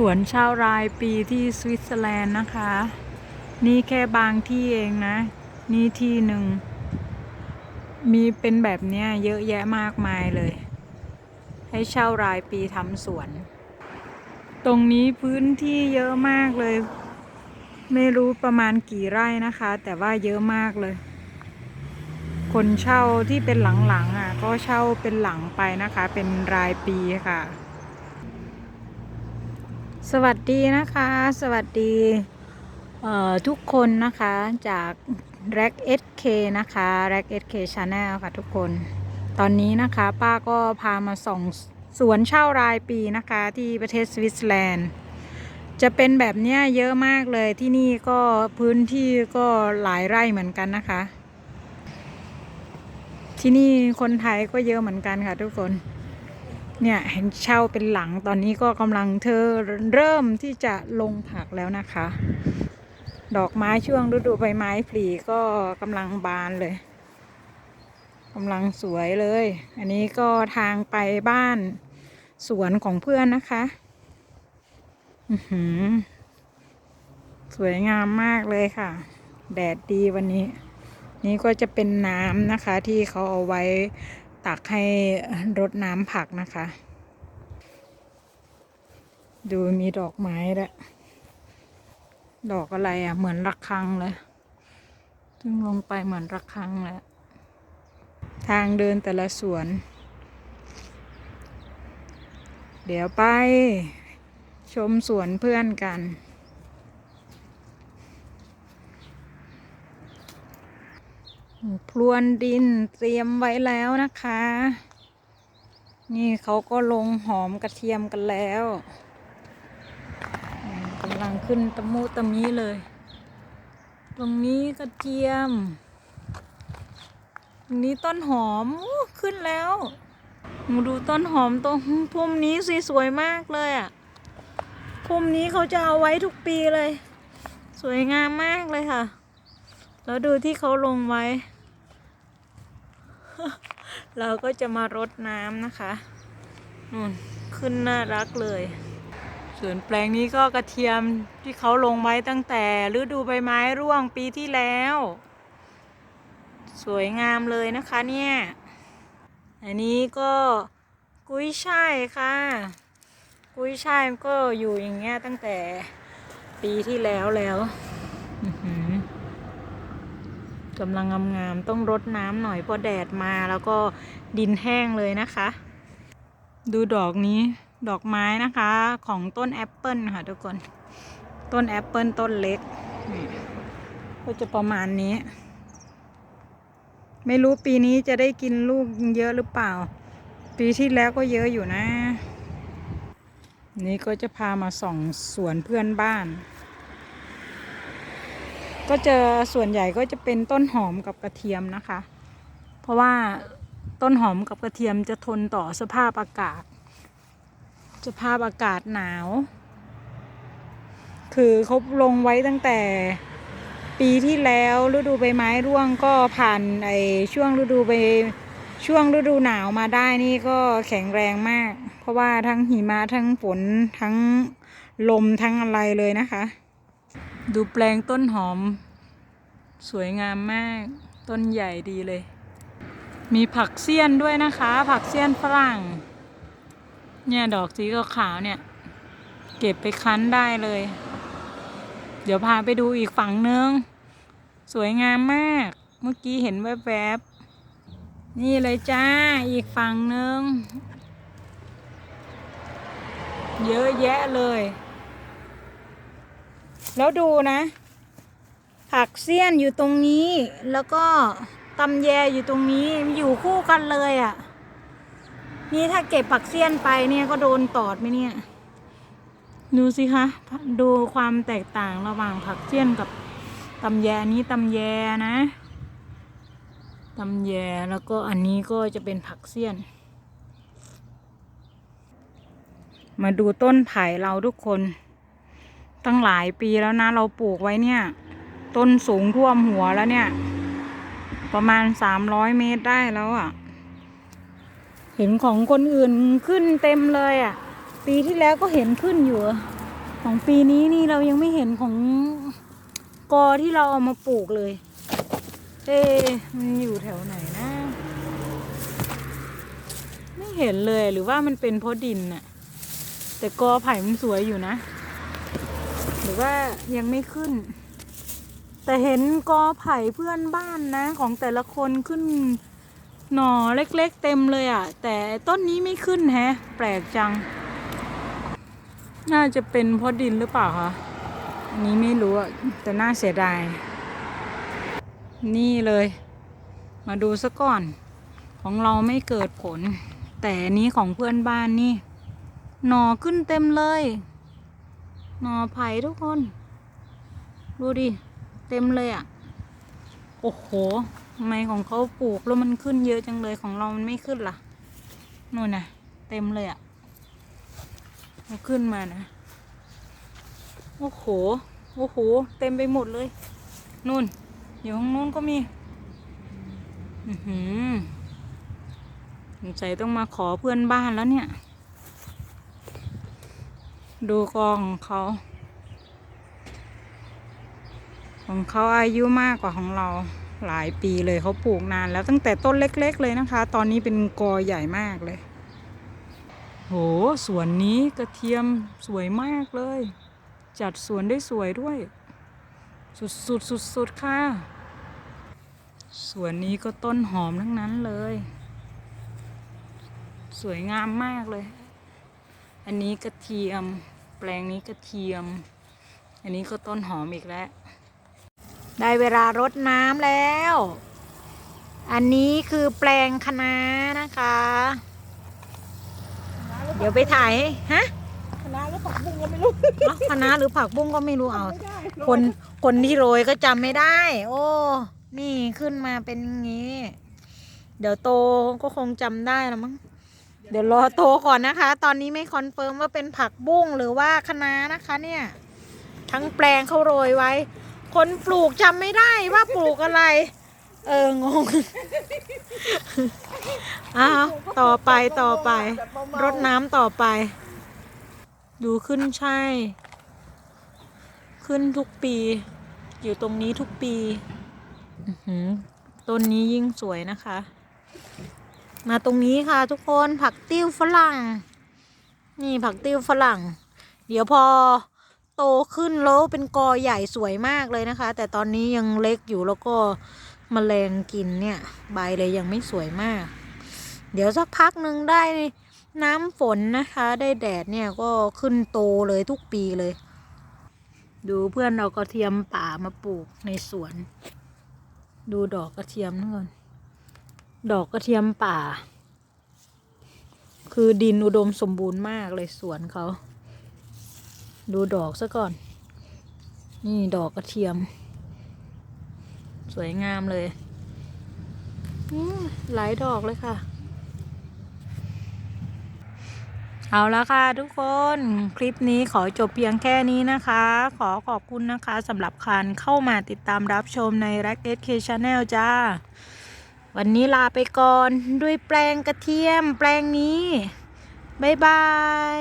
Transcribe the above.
สวนชาวรายปีที่สวิตเซอร์แลนด์นะคะ นี่แค่บางที่เองนะ นี่ที่หนึ่ง มีเป็นแบบเนี้ยเยอะแยะมากมายเลย ให้เช่ารายปีทำสวน ตรงนี้พื้นที่เยอะมากเลย ไม่รู้ประมาณกี่ไร่นะคะ แต่ว่าเยอะมากเลย คนเช่าที่เป็นหลังๆอะก็เช่าเป็นหลังไปนะคะ เป็นรายปีค่ะ สวัสดีนะคะ สวัสดีทุกคนนะคะจาก r a c SK นะคะ r a c SK Channel ค่ะทุกคน ตอนนี้นะคะป้าก็พามาส่องสวนเช่ารายปีนะคะที่ประเทศสวิตเซอร์แลนด์ จะเป็นแบบเนี้ยเยอะมากเลยที่นี่ก็พื้นที่ก็หลายไร่เหมือนกันนะคะ ที่นี่คนไทยก็เยอะเหมือนกันค่ะทุกคน เนี่ยเห็นเช่าเป็นหลังตอนนี้ก็กำลังเธอเริ่มที่จะลงผักแล้วนะคะ ดอกไม้ช่วงฤดูใบไม้ผลิก็กำลังบานเลยกำลังสวยเลย อันนี้ก็ทางไปบ้านสวนของเพื่อนนะคะอือหือสวยงามมากเลยค่ะ แดดดีวันนี้ นี่ก็จะเป็นน้ำนะคะที่เขาเอาไว้ ตักให้รดน้ำผักนะคะ ดูมีดอกไม้ด้วดอกอะไรอะ เหมือนระฆังเลยซึ่งลงไปเหมือนระฆังเละทางเดินแต่ละสวน เดี๋ยวไปชมสวนเพื่อนกัน พรวนดินเตรียมไว้แล้วนะคะ นี่เขาก็ลงหอมกระเทียมกันแล้วกำลังขึ้นตะมุตะมีเลย ตรงนี้กระเทียมตรงนี้ต้นหอมอู้ขึ้นแล้วมาดูต้นหอมตรงพุ่มนี้สิสวยมากเลยอะพุ่มนี้เขาจะเอาไว้ทุกปีเลย สวยงามมากเลยค่ะ แล้วดูที่เขาลงไว้ เราก็จะมารดน้ำนะคะนู่นขึ้นน่ารักเลยส่วนแปลงนี้ก็กระเทียมที่เขาลงไว้ตั้งแต่ฤดูใบไม้ร่วงปีที่แล้ว สวยงามเลยนะคะเนี่ยอันนี้ก็กุ้ยช่ายค่ะ กุ้ยช่ายมันก็อยู่อย่างเงี้ยตั้งแต่ปีที่แล้วแล้ว กำลังงามๆต้องรดน้ำหน่อยเพราะแดดมาแล้วก็ดินแห้งเลยนะคะ ดูดอกนี้ดอกไม้นะคะของต้นแอปเปิลค่ะทุกคน ต้นแอปเปิลต้นเล็กก็จะประมาณนี้ ไม่รู้ปีนี้จะได้กินลูกเยอะหรือเปล่า ปีที่แล้วก็เยอะอยู่นะ นี่ก็จะพามาส่องสวนเพื่อนบ้าน ก็เจอส่วนใหญ่ก็จะเป็นต้นหอมกับกระเทียมนะคะ เพราะว่าต้นหอมกับกระเทียมจะทนต่อสภาพอากาศ สภาพอากาศหนาว คือเขาลงไว้ตั้งแต่ปีที่แล้วฤดูใบไม้ร่วงก็ผ่านไอช่วงฤดูใบช่วงฤดูหนาวมาได้นี่ก็แข็งแรงมาก เพราะว่าทั้งหิมะทั้งฝนทั้งลมทั้งอะไรเลยนะคะ ดูแปลงต้นหอม สวยงามมาก ต้นใหญ่ดีเลย มีผักเสี้ยนด้วยนะคะ ผักเสี้ยนฝรั่ง เนี่ยดอกสีขาวเนี่ย เก็บไปคั้นได้เลย เดี๋ยวพาไปดูอีกฝั่งนึง สวยงามมาก เมื่อกี้เห็นแวบๆ นี่เลยจ้า อีกฝั่งนึง เยอะแยะเลย แล้วดูนะ ผักเสี้ยนอยู่ตรงนี้ แล้วก็ตำแยอยู่ตรงนี้อยู่คู่กันเลยอะ่ะ นี่ถ้าเก็บผักเสี้ยนไปเนี่ยก็โดนตอดไหมเนี่ย ดูสิคะ ดูความแตกต่างระหว่างผักเสี้ยนกับตำแยนนี้ตำแยนะตำแยแล้วก็อันนี้ก็จะเป็นผักเสี้ยน มาดูต้นไผ่เราทุกคน ตั้งหลายปีแล้วนะ เราปลูกไว้เนี่ย ต้นสูงท่วมหัวแล้วเนี่ย ประมาณสามร้อยเมตรได้แล้วอะ่ะ เห็นของคนอื่นขึ้นเต็มเลยอะ่ะ ปีที่แล้วก็เห็นขึ้นอยู่ ของปีนี้นี่เรายังไม่เห็นของกอที่เราเอามาปลูกเลย เอ๊มันอยู่แถวไหนนะ ไม่เห็นเลยหรือว่ามันเป็นเพราะดินน่ะ แต่กอไผ่มันสวยอยู่นะ รือว่ายังไม่ขึ้น แต่เห็นกอไผ่เพื่อนบ้านนะ ของแต่ละคนขึ้นหน่อเล็กๆเต็มเลยอะ่ะ แต่ต้นนี้ไม่ขึ้นแฮะ แปลกจัง น่าจะเป็นเพราะดินหรือเปล่าคะอันนี้ไม่รู้อะแต่น่าเสียดาย นี่เลย มาดูซะก่อน ของเราไม่เกิดผล แต่นนี้ของเพื่อนบ้านนี่ หน่อขึ้นเต็มเลย หน่อไผ่ทุกคน ดูดิ เต็มเลยอะ่ะ โอ้โหทำไมของเขาปลูกแล้วมันขึ้นเยอะจังเลยของเรามันไม่ขึ้นล่ะนู่นนะเต็มเลยอะ่ะมันขึ้นมานะ โอ้โห โอ้โห เต็มไปหมดเลย นู่น อยู่ข้างนู้นก็มี อือหือสงสัยต้องมาขอเพื่อนบ้านแล้วเนี่ย ดูกอของเขา ของเขาอายุมากกว่าของเราหลายปีเลยเขาปลูกนานแล้วตั้งแต่ต้นเล็ก ๆ เลยนะคะ ตอนนี้เป็นกอใหญ่มากเลย โหสวนนี้กระเทียมสวยมากเลย จัดสวนได้สวยด้วย สุดสุดสุดสุดค่ะสวนนี้ก็ต้นหอมทั้งนั้นเลย สวยงามมากเลย อันนี้กระเทียม แปลงนี้กระเทียม อันนี้ก็ต้นหอมอีกแล้ว ได้เวลารดน้ำแล้ว อันนี้คือแปลงคะน้านะคะ เดี๋ยวไปถ่ายให้ฮะคณะแล้วผักบุ้งก็ไม่รู้อ๋อคะน้าหรือผักบุ้งก็ไม่รู้เอา ไม่ได้คนคนที่โรยก็จำไม่ได้ โอ้ นี่ขึ้นมาเป็นอย่างนี้ เดี๋ยวโตก็คงจำได้แล้วมั้ง เดี๋ยวรอโตก่อนนะคะ ตอนนี้ไม่คอนเฟิร์มว่าเป็นผักบุ้งหรือว่าคะน้านะคะเนี่ย ทั้งแปลงเขาโรยไว้ คนปลูกจำไม่ได้ว่าปลูกอะไร เอองงอ้าวต่อไปต่อไป รดน้ำต่อไป ดูขึ้นใช่ ขึ้นทุกปี อยู่ตรงนี้ทุกปีต้นนี้ยิ่งสวยนะคะ มาตรงนี้ค่ะทุกคนผักติ้วฝรั่ง นี่ผักติ้วฝรั่ง เดี๋ยวพอโตขึ้นแล้วเป็นกอใหญ่สวยมากเลยนะคะ แต่ตอนนี้ยังเล็กอยู่แล้วก็มแมลงกินเนี่ย ใบเลยยังไม่สวยมาก เดี๋ยวสักพักหนึ่งได้น้ำฝนนะคะ ได้แดดเนี่ยก็ขึ้นโตเลยทุกปีเลย ดูเพื่อนเอากระเทียมป่ามาปลูกในสวน ดูดอกกระเทียมนั่นก่อน ดอกกระเทียมป่า คือดินอุดมสมบูรณ์มากเลยสวนเขา ดูดอกซะก่อน นี่ดอกกระเทียม สวยงามเลยหลายดอกเลยค่ะ เอาละค่ะทุกคนคลิปนี้ขอจบเพียงแค่นี้นะคะ ขอขอบคุณนะคะสำหรับการเข้ามาติดตามรับชมใน r a c k e t K Channel จ้า วันนี้ลาไปก่อนด้วยแปลงกระเทียมแปลงนี้ บ๊ายบาย